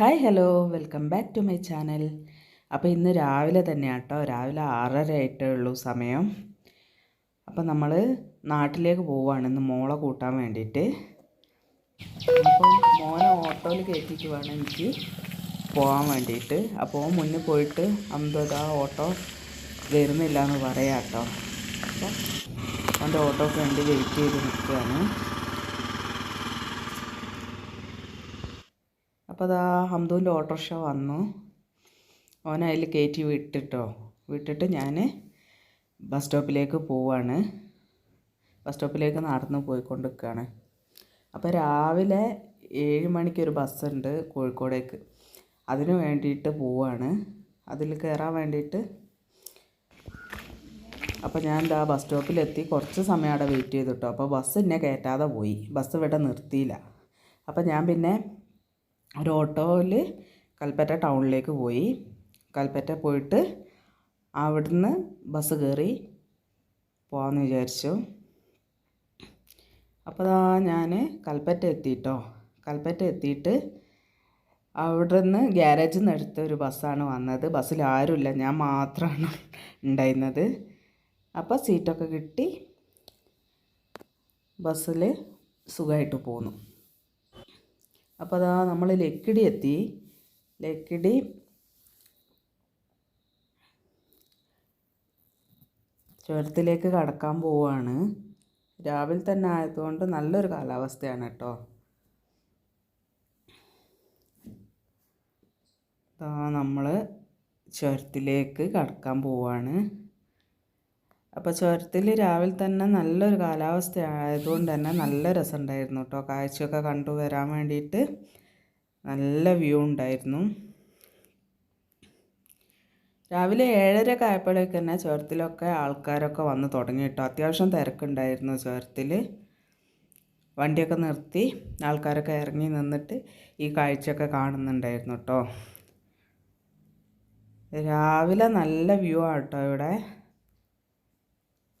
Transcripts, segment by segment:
Hi hello. Welcome back to my channel. അപ്പോൾ ഇന്ന് രാവിലെ തന്നെയാണ് കേട്ടോ രാവിലെ ആറര ആയിട്ടേ ഉള്ളൂ സമയം. അപ്പോൾ നമ്മൾ നാട്ടിലേക്ക് പോവുകയാണ് ഇന്ന് മോളെ കൂട്ടാൻ വേണ്ടിയിട്ട്. അപ്പോൾ മോനെ ഓട്ടോയിൽ കയറ്റിയിട്ട് വേണം എനിക്ക് പോകാൻ വേണ്ടിയിട്ട്. അപ്പോൾ മുന്നിൽ പോയിട്ട് അന്തതാ ഓട്ടോ വരുന്നില്ല എന്ന് പറയാം കേട്ടോ അപ്പോൾ അവന്റെ ഓട്ടോക്ക് വേണ്ടി വെയിറ്റ് ചെയ്ത് നിൽക്കുകയാണ്. അപ്പോൾ അതാ ഹംദുവിന്റെ ഓട്ടോറിക്ഷ വന്നു. ഓനയിൽ കയറ്റി വിട്ടിട്ടോ. വിട്ടിട്ട് ഞാൻ ബസ് സ്റ്റോപ്പിലേക്ക് പോവാണ്. ബസ് സ്റ്റോപ്പിലേക്ക് നടന്ന് പോയിക്കൊണ്ടിരിക്കുകയാണ്. അപ്പോൾ രാവിലെ ഏഴ് മണിക്കൊരു ബസ്സുണ്ട് കോഴിക്കോടേക്ക്. അതിന് വേണ്ടിയിട്ട് പോവാണ്. അതിൽ കയറാൻ വേണ്ടിയിട്ട് അപ്പോൾ ഞാൻ എന്താ ബസ് സ്റ്റോപ്പിലെത്തി. കുറച്ച് സമയം അവിടെ വെയിറ്റ് ചെയ്തിട്ടോ അപ്പോൾ ബസ് എന്നെ കയറ്റാതെ പോയി. ബസ് ഇവിടെ നിർത്തിയില്ല. അപ്പോൾ ഞാൻ പിന്നെ ഒരു ഓട്ടോയിൽ കൽപ്പറ്റ ടൗണിലേക്ക് പോയി. കൽപ്പറ്റ പോയിട്ട് അവിടുന്ന് ബസ് കയറി പോകാമെന്ന് വിചാരിച്ചു. അപ്പോൾ ദാ ഞാൻ കൽപ്പറ്റ എത്തിയിട്ടോ കൽപ്പറ്റ എത്തിയിട്ട് അവിടുന്ന് ഗ്യാരേജിൽ നിന്ന് എടുത്ത ഒരു ബസ്സാണ് വന്നത്. ബസ്സിൽ ആരുമില്ല ഞാൻ മാത്രമാണ് ഉണ്ടായിരുന്നത്. അപ്പോൾ സീറ്റൊക്കെ കിട്ടി. ബസ്സിൽ സുഖമായിട്ട് പോന്നു. അപ്പോൾ അതാ നമ്മൾ ലക്കിടി എത്തി. ലക്കിടി. ചുരത്തിലേക്ക് കടക്കാൻ പോവുകയാണ് രാവിലെ തന്നെ ആയതുകൊണ്ട് നല്ലൊരു കാലാവസ്ഥയാണ് കേട്ടോ. നമ്മൾ ചുരത്തിലേക്ക് കടക്കാൻ പോവുകയാണ് അപ്പോൾ ചുരത്തിൽ രാവിലെ തന്നെ നല്ലൊരു കാലാവസ്ഥ ആയതുകൊണ്ട് തന്നെ നല്ല രസമുണ്ടായിരുന്നു കേട്ടോ. കാഴ്ചയൊക്കെ കണ്ടു വരാൻ വേണ്ടിയിട്ട് നല്ല വ്യൂ ഉണ്ടായിരുന്നു. രാവിലെ ഏഴര ആയപ്പോഴേക്ക് തന്നെ ചുരത്തിലൊക്കെ ആൾക്കാരൊക്കെ വന്ന് തുടങ്ങി കേട്ടോ. അത്യാവശ്യം തിരക്കുണ്ടായിരുന്നു ചുരത്തിൽ. വണ്ടിയൊക്കെ നിർത്തി ആൾക്കാരൊക്കെ ഇറങ്ങി നിന്നിട്ട് ഈ കാഴ്ചയൊക്കെ കാണുന്നുണ്ടായിരുന്നു കേട്ടോ. രാവിലെ നല്ല വ്യൂ ആട്ടോ ഇവിടെ.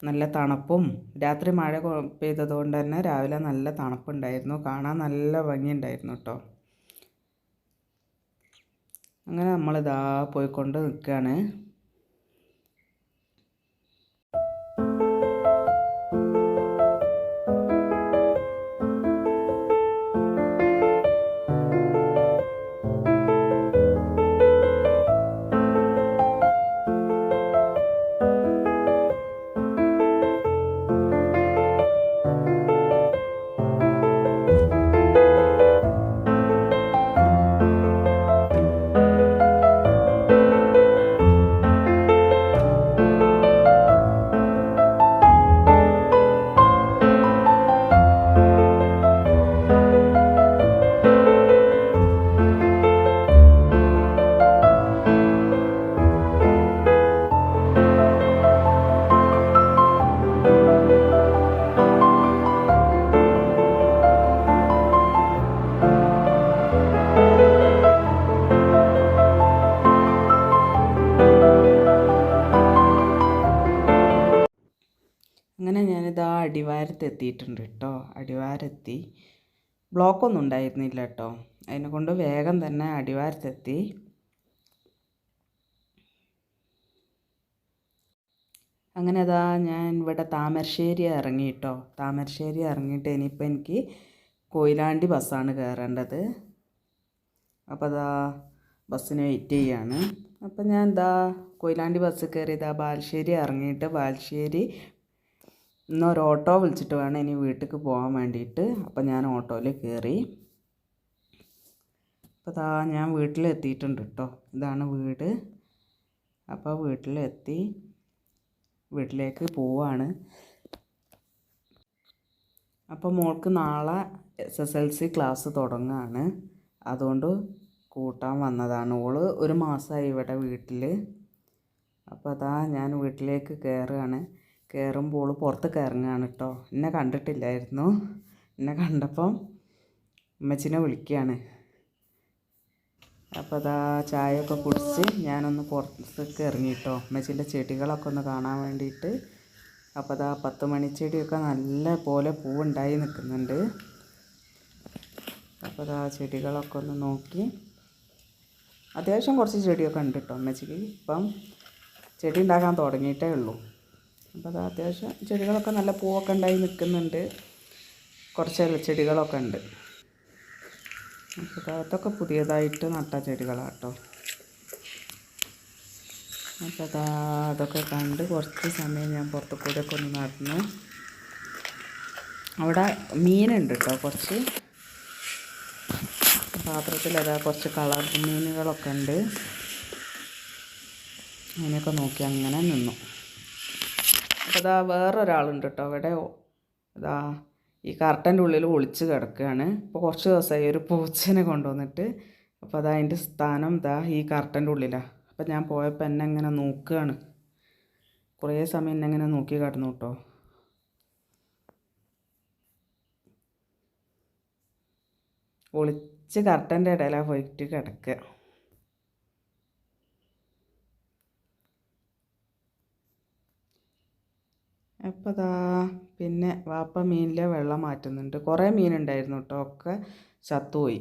നല്ല തണുപ്പും രാത്രി മഴ പെയ്തതുകൊണ്ട് തന്നെ രാവിലെ നല്ല തണുപ്പുണ്ടായിരുന്നു. കാണാൻ നല്ല ഭംഗിയുണ്ടായിരുന്നു കേട്ടോ അങ്ങനെ നമ്മളിതാ പോയിക്കൊണ്ട് നിൽക്കുകയാണ് അടിവാരത്ത് എത്തിയിട്ടുണ്ട് കേട്ടോ. അടിവാരത്തി. ബ്ലോക്കൊന്നും ഉണ്ടായിരുന്നില്ല കേട്ടോ. അതിനെ കൊണ്ട് വേഗം തന്നെ അടിവാരത്തെത്തി. അങ്ങനെ അതാ ഞാൻ ഇവിടെ താമരശ്ശേരി ഇറങ്ങി കേട്ടോ. താമരശ്ശേരി ഇറങ്ങിയിട്ട് ഇനിയിപ്പോൾ എനിക്ക് കൊയിലാണ്ടി ബസ്സാണ് കയറേണ്ടത്. അപ്പോൾ അതാ ബസ്സിന് വെയിറ്റ് ചെയ്യാണ്. അപ്പം ഞാൻ എന്താ കൊയിലാണ്ടി ബസ് കയറി ഇതാ ബാലുശ്ശേരി ഇറങ്ങിയിട്ട് ബാലുശ്ശേരി ഇന്നൊരു ഓട്ടോ വിളിച്ചിട്ട് വേണം ഇനി വീട്ടിലേക്ക് പോകാൻ വേണ്ടിയിട്ട്. അപ്പോൾ ഞാൻ ഓട്ടോയിൽ കയറി. അപ്പോൾ താ ഞാൻ വീട്ടിലെത്തിയിട്ടുണ്ട് കേട്ടോ ഇതാണ് വീട്. അപ്പോൾ വീട്ടിലെത്തി. വീട്ടിലേക്ക് പോവാണ്. അപ്പോൾ മോൾക്ക് നാളെ S S L C class തുടങ്ങുകയാണ് അതുകൊണ്ട് കൂട്ടാൻ വന്നതാണ്. ഓൾ ഒരു മാസമായി ഇവിടെ വീട്ടിൽ അപ്പോൾ അതാ ഞാൻ വീട്ടിലേക്ക് കയറുകയാണ്. കയറുമ്പോൾ പുറത്ത് ഇറങ്ങുകയാണ് കേട്ടോ എന്നെ കണ്ടിട്ടില്ലായിരുന്നു. എന്നെ കണ്ടപ്പം അമ്മച്ചിനെ വിളിക്കുകയാണ് അപ്പോൾ അതാ ചായയൊക്കെ കുടിച്ച് ഞാനൊന്ന് പുറത്തേക്ക് ഇറങ്ങിയിട്ടോ അമ്മച്ചിന്റെ ചെടികളൊക്കെ ഒന്ന് കാണാൻ വേണ്ടിയിട്ട്. അപ്പോൾ അതാ പത്ത് മണിച്ചെടിയൊക്കെ നല്ല പോലെ പൂവുണ്ടായി നിൽക്കുന്നുണ്ട്. അപ്പോൾ അതാ ചെടികളൊക്കെ ഒന്ന് നോക്കി. അത്യാവശ്യം കുറച്ച് ചെടിയൊക്കെ ഉണ്ട് കേട്ടോ അമ്മച്ചിക്ക് ഇപ്പം ചെടി ഉണ്ടാക്കാൻ തുടങ്ങിയിട്ടേ ഉള്ളൂ. അപ്പോൾ അത് അത്യാവശ്യം ചെടികളൊക്കെ നല്ല പൂവൊക്കെ ഉണ്ടായി നിൽക്കുന്നുണ്ട്. കുറച്ച് ഇലച്ചെടികളൊക്കെ ഉണ്ട്. അപ്പോൾ അതൊക്കെ പുതിയതായിട്ട് നട്ട ചെടികളാണ് കേട്ടോ അപ്പോൾ അതാ അതൊക്കെ കണ്ട് കുറച്ച് സമയം ഞാൻ പുറത്തു കൂടെയൊക്കെ ഒന്ന് നടന്നു. അവിടെ മീനുണ്ട് കേട്ടോ കുറച്ച്. പാത്രത്തിൽ അതാ കുറച്ച് കളർ മീനുകളൊക്കെ ഉണ്ട്. അങ്ങനെയൊക്കെ നോക്കി അങ്ങനെ നിന്നു. അപ്പോൾ അതാ വേറൊരാളുണ്ട് കേട്ടോ അവിടെ അതാ ഈ കർട്ടന്റെ ഉള്ളിൽ ഒളിച്ച് കിടക്കുകയാണ്. ഇപ്പോൾ കുറച്ച് ദിവസമായി ഒരു പൂച്ചനെ കൊണ്ടുവന്നിട്ട്. അപ്പോൾ അതാ അതിന്റെ സ്ഥാനം ഇതാ ഈ കർട്ടന്റെ ഉള്ളിലാണ് അപ്പോൾ ഞാൻ പോയപ്പോൾ എന്നെ ഇങ്ങനെ നോക്കുകയാണ്. കുറേ സമയം എന്നെ ഇങ്ങനെ നോക്കി കിടന്നു കേട്ടോ ഒളിച്ച് കർട്ടന്റെ ഇടയിലാണ് പോയിട്ട് കിടക്കുക. അപ്പോൾ പിന്നെ വാപ്പ മീനിലെ വെള്ളം മാറ്റുന്നുണ്ട്. കുറേ മീനുണ്ടായിരുന്നു കേട്ടോ ഒക്കെ ചത്തുപോയി.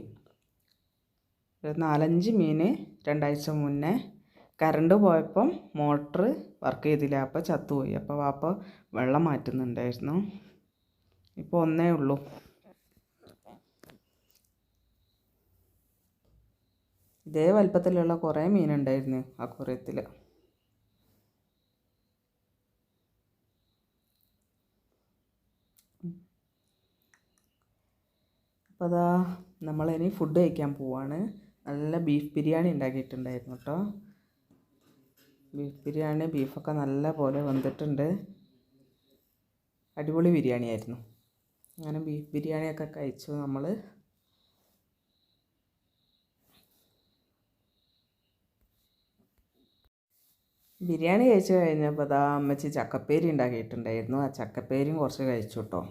ഒരു നാലഞ്ച് മീൻ രണ്ടാഴ്ച മുന്നേ കറണ്ട് പോയപ്പം മോട്ടർ വർക്ക് ചെയ്തില്ല. അപ്പോൾ ചത്തുപോയി. അപ്പോൾ വാപ്പ വെള്ളം മാറ്റുന്നുണ്ടായിരുന്നു. ഇപ്പോൾ ഒന്നേ ഉള്ളൂ. ഇതേ വലിപ്പത്തിലുള്ള കുറേ മീനുണ്ടായിരുന്നു അക്വറിയത്തിൽ അപ്പോൾ അതാ നമ്മളിനി ഫുഡ് കഴിക്കാൻ പോവാണ്. നല്ല ബീഫ് ബിരിയാണി ഉണ്ടാക്കിയിട്ടുണ്ടായിരുന്നു കേട്ടോ ബീഫ് ബിരിയാണി ബീഫൊക്കെ നല്ല പോലെ വന്നിട്ടുണ്ട് അടിപൊളി ബിരിയാണി ആയിരുന്നു. അങ്ങനെ ബീഫ് ബിരിയാണിയൊക്കെ കഴിച്ചു നമ്മൾ ബിരിയാണി കഴിച്ചു കഴിഞ്ഞപ്പോൾ അതാ അമ്മച്ചി ചക്കപ്പേരി ഉണ്ടാക്കിയിട്ടുണ്ടായിരുന്നു ആ ചക്കപ്പേരിയും കുറച്ച് കഴിച്ചു കേട്ടോ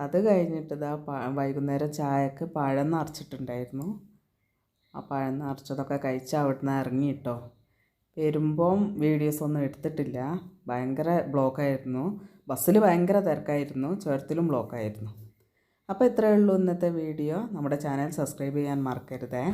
അത് കഴിഞ്ഞിട്ട് ഇതാ വൈകുന്നേരം ചായക്ക് പഴം നിറച്ചിട്ടുണ്ടായിരുന്നു. ആ പഴം നിറച്ചതൊക്കെ കഴിച്ച് ഇറങ്ങി കേട്ടോ വരുമ്പം വീഡിയോസ് ഒന്നും എടുത്തിട്ടില്ല. ഭയങ്കര ബ്ലോക്കായിരുന്നു. ബസ്സിൽ ഭയങ്കര തിരക്കായിരുന്നു. ചുരത്തിലും ബ്ലോക്കായിരുന്നു. അപ്പോൾ ഇത്രയേ ഉള്ളൂ ഇന്നത്തെ വീഡിയോ. നമ്മുടെ ചാനൽ സബ്സ്ക്രൈബ് ചെയ്യാൻ മറക്കരുതേ.